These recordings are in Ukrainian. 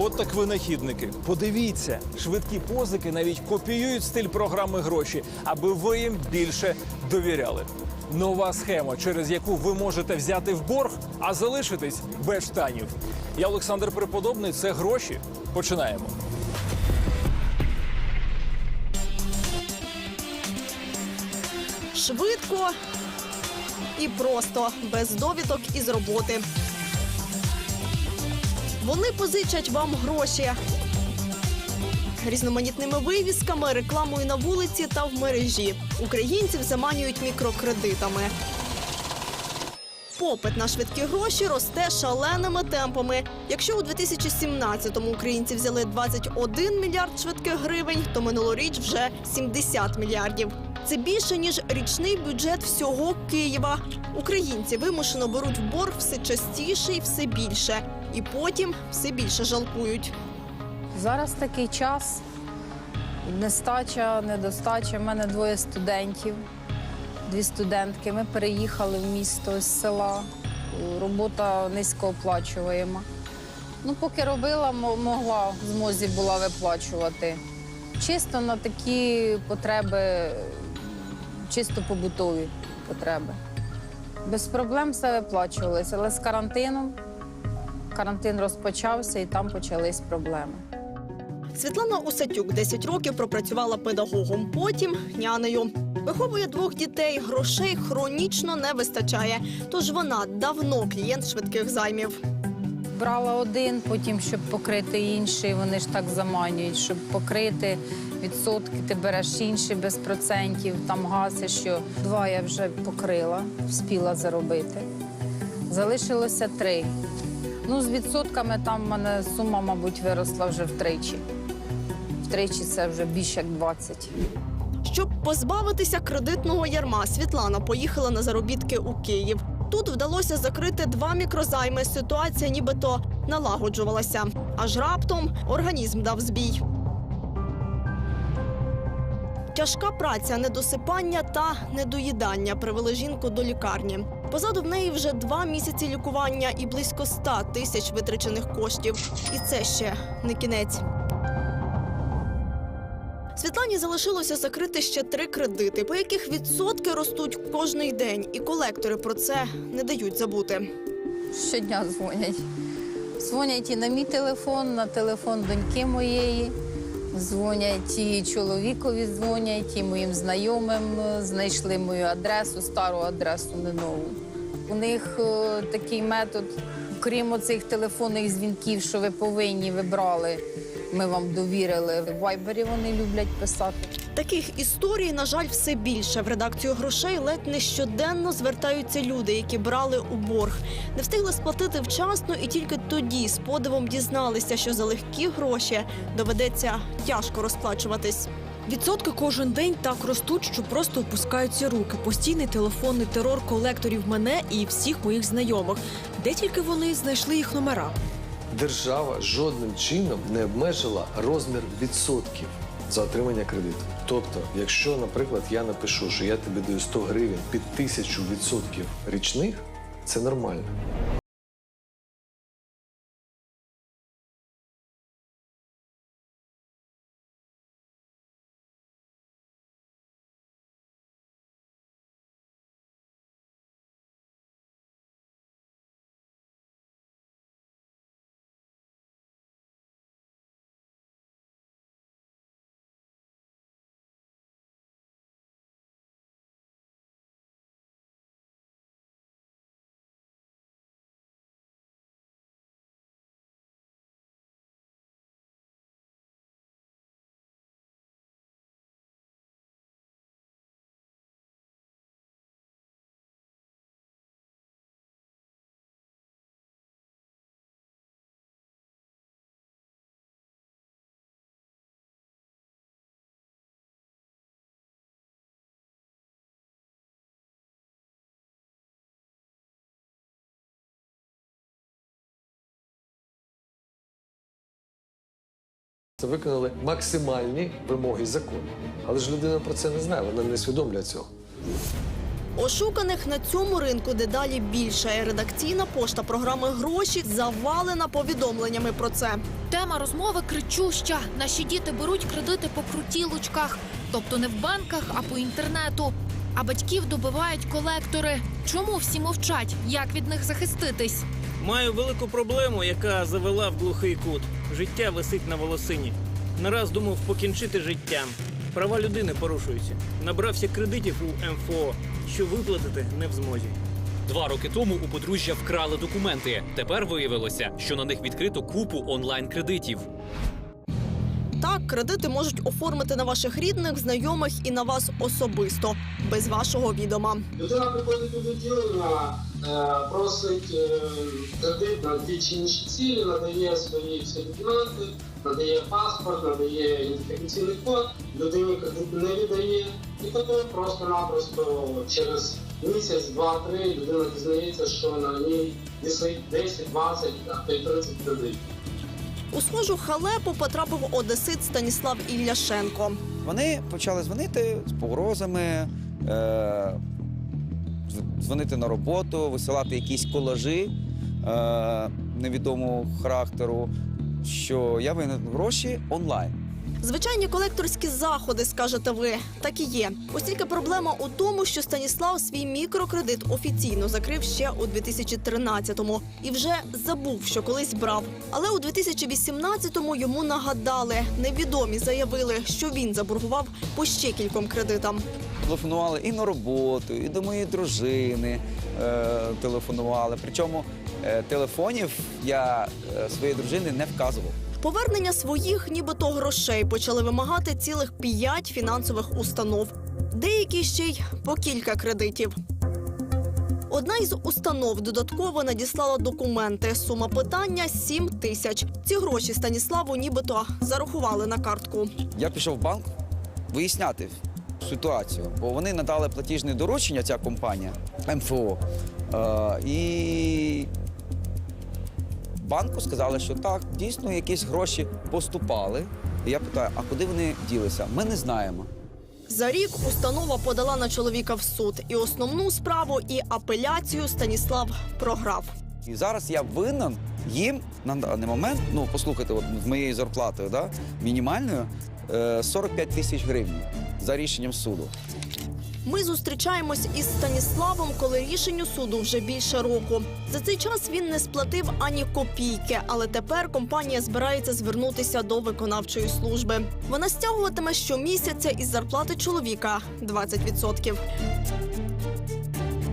От так винахідники. Подивіться, швидкі позики навіть копіюють стиль програми гроші, аби ви їм більше довіряли. Нова схема, через яку ви можете взяти в борг, а залишитись без штанів. Я Олександр Преподобний. Це гроші. Починаємо. Швидко і просто без довідок із роботи. Вони позичать вам гроші різноманітними вивісками, рекламою на вулиці та в мережі. Українців заманюють мікрокредитами. Попит на швидкі гроші росте шаленими темпами. Якщо у 2017-му українці взяли 21 мільярд швидких гривень, то минулоріч вже 70 мільярдів. Це більше ніж річний бюджет всього Києва. Українці вимушено беруть в борг все частіше і все більше, і потім все більше жалкують. Зараз такий час. Нестача, недостача. У мене двоє студентів, дві студентки. Ми переїхали в місто з села. Робота низькооплачуваєма. Ну, поки робила, могла в змозі була виплачувати. Чисто на такі потреби, чисто побутові потреби. Без проблем все виплачувалося, але з карантином карантин розпочався і там почались проблеми. Світлана Усатюк 10 років пропрацювала педагогом, потім нянею. Виховує двох дітей, грошей хронічно не вистачає. Тож вона давно клієнт швидких займів. Брала один, потім, щоб покрити інший. Вони ж так заманюють, щоб покрити відсотки, ти береш інший без процентів, там гасиш, що два я вже покрила, вспіла заробити. Залишилося три. Ну, з відсотками там в мене сума, мабуть, виросла вже втричі. Втричі це вже більше як 20. Щоб позбавитися кредитного ярма, Світлана поїхала на заробітки у Київ. Тут вдалося закрити два мікрозайми. Ситуація нібито налагоджувалася. Аж раптом організм дав збій. Тяжка праця, недосипання та недоїдання привели жінку до лікарні. Позаду в неї вже два місяці лікування і близько 100 тисяч витрачених коштів. І це ще не кінець. Світлані залишилося закрити ще три кредити, по яких відсотки ростуть кожний день, і колектори про це не дають забути. Щодня дзвонять. Дзвонять і на мій телефон, на телефон доньки моєї. Дзвонять і чоловікові дзвонять, і моїм знайомим знайшли мою адресу, стару адресу, не нову. У них е, такий метод, крім оцих телефонних дзвінків, що ви повинні ви брали, ми вам довірили. В вайбері вони люблять писати. Таких історій, на жаль, все більше. В редакцію грошей ледь не щоденно звертаються люди, які брали у борг. Не встигли сплатити вчасно, і тільки тоді з подивом дізналися, що за легкі гроші доведеться тяжко розплачуватись. Відсотки кожен день так ростуть, що просто опускаються руки. Постійний телефонний терор колекторів мене і всіх моїх знайомих. Де тільки вони знайшли їх номера? Держава жодним чином не обмежила розмір відсотків за отримання кредиту. Тобто, якщо, наприклад, я напишу, що я тобі даю 100 гривень під тисячу відсотків річних, це нормально. Це виконали максимальні вимоги закону. Але ж людина про це не знає, вона не усвідомлює цього. Ошуканих на цьому ринку дедалі більше. Редакційна пошта програми гроші завалена повідомленнями про це. Тема розмови кричуща. Наші діти беруть кредити по крутілочках, тобто не в банках, а по інтернету. А батьків добивають колектори. Чому всі мовчать? Як від них захиститись? Маю велику проблему, яка завела в глухий кут. Життя висить на волосині. Не раз думав покінчити життям. Права людини порушуються. Набрався кредитів у МФО, що виплатити не в змозі. Два роки тому у подружжя вкрали документи. Тепер виявилося, що на них відкрито купу онлайн-кредитів. Так, кредити можуть оформити на ваших рідних, знайомих і на вас особисто, без вашого відома. Людина приходить у відділення, е, просить е, кредит на дві чи інші цілі, надає свої всі документи, надає паспорт, надає ідентифікаційний код, людині кредит не віддає, і потім просто-напросто через місяць, два-три людина дізнається, що на ній висить 10, 20, а то й 30 кредитів. У схожу халепу потрапив одесит Станіслав Ілляшенко. Вони почали дзвонити з погрозами, е, дзвонити на роботу, висилати якісь колажі е, невідомого характеру, що я винен гроші онлайн. Звичайні колекторські заходи, скажете ви, так і є. Ось тільки проблема у тому, що Станіслав свій мікрокредит офіційно закрив ще у 2013-му і вже забув, що колись брав. Але у 2018-му йому нагадали, невідомі заявили, що він заборгував по ще кільком кредитам. Телефонували і на роботу, і до моєї дружини е, телефонували. Причому е, телефонів я е, своєї дружини не вказував. Повернення своїх, нібито грошей, почали вимагати цілих п'ять фінансових установ. Деякі ще й по кілька кредитів. Одна із установ додатково надіслала документи. Сума питання 7 тисяч. Ці гроші Станіславу нібито зарахували на картку. Я пішов в банк виясняти ситуацію, бо вони надали платіжне доручення, ця компанія МФО. Е, і банку сказали, що так, дійсно якісь гроші поступали. І я питаю, а куди вони ділися? Ми не знаємо. За рік установа подала на чоловіка в суд. І основну справу, і апеляцію Станіслав програв. І зараз я винен їм на даний момент, ну послухайте, от з моєю зарплатою, да, мінімальною е, 45 тисяч гривень за рішенням суду. Ми зустрічаємось із Станіславом, коли рішенню суду вже більше року. За цей час він не сплатив ані копійки, але тепер компанія збирається звернутися до виконавчої служби. Вона стягуватиме щомісяця із зарплати чоловіка 20%.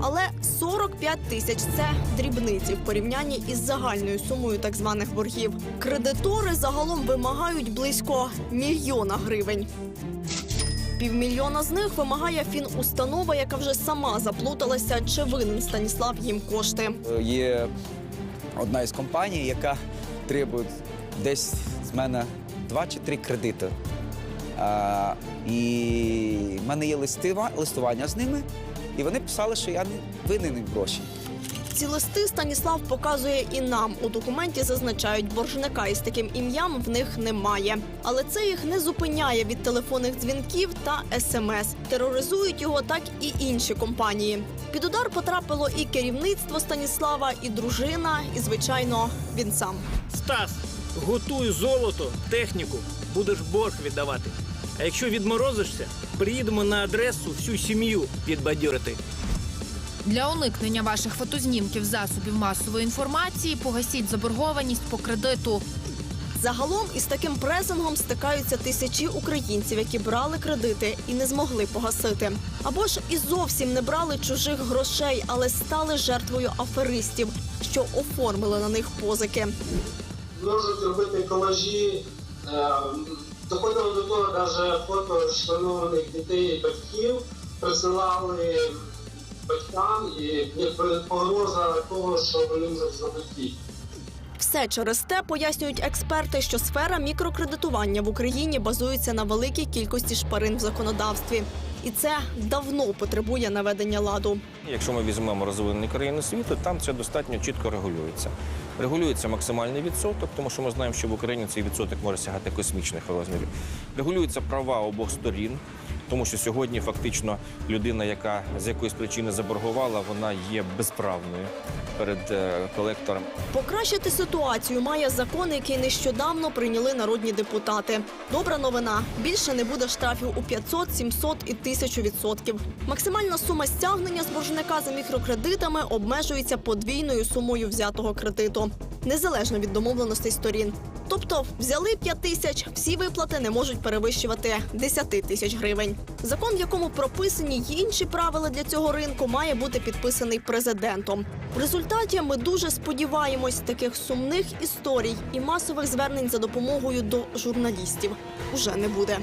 Але 45 тисяч це дрібниці в порівнянні із загальною сумою так званих боргів. Кредитори загалом вимагають близько мільйона гривень. Півмільйона з них вимагає фінустанова, яка вже сама заплуталася, чи винен Станіслав їм кошти. Е, Є одна із компаній, яка требує десь з мене два чи три кредити. А, і в мене є листива, листування з ними, і вони писали, що я не винен гроші. Ці листи Станіслав показує і нам. У документі зазначають, боржника із таким ім'ям в них немає. Але це їх не зупиняє від телефонних дзвінків та смс. Тероризують його так і інші компанії. Під удар потрапило і керівництво Станіслава, і дружина, і звичайно він сам. Стас, готуй золото, техніку, будеш борг віддавати. А якщо відморозишся, приїдемо на адресу всю сім'ю підбадьорити. Для уникнення ваших фотознімків засобів масової інформації погасіть заборгованість по кредиту. Загалом із таким пресингом стикаються тисячі українців, які брали кредити і не змогли погасити. Або ж і зовсім не брали чужих грошей, але стали жертвою аферистів, що оформили на них позики. можуть робити колажі. е, Доходило до того, навіть фото шанованих дітей і батьків присилали батькам і погроза того, що вони можуть зробити. Все через те пояснюють експерти, що сфера мікрокредитування в Україні базується на великій кількості шпарин в законодавстві, і це давно потребує наведення ладу. Якщо ми візьмемо розвинені країни світу, там це достатньо чітко регулюється. Регулюється максимальний відсоток, тому що ми знаємо, що в Україні цей відсоток може сягати космічних розмірів. Регулюються права обох сторін. Тому що сьогодні фактично людина, яка з якоїсь причини заборгувала, вона є безправною перед е, колектором. Покращити ситуацію має закон, який нещодавно прийняли народні депутати. Добра новина: більше не буде штрафів у 500, 700 і 1000 відсотків. Максимальна сума стягнення з боржника за мікрокредитами обмежується подвійною сумою взятого кредиту, незалежно від домовленостей сторін. Тобто взяли 5 тисяч, всі виплати не можуть перевищувати 10 тисяч гривень. Закон, в якому прописані інші правила для цього ринку, має бути підписаний президентом. В результаті ми дуже сподіваємось таких сумних історій і масових звернень за допомогою до журналістів уже не буде.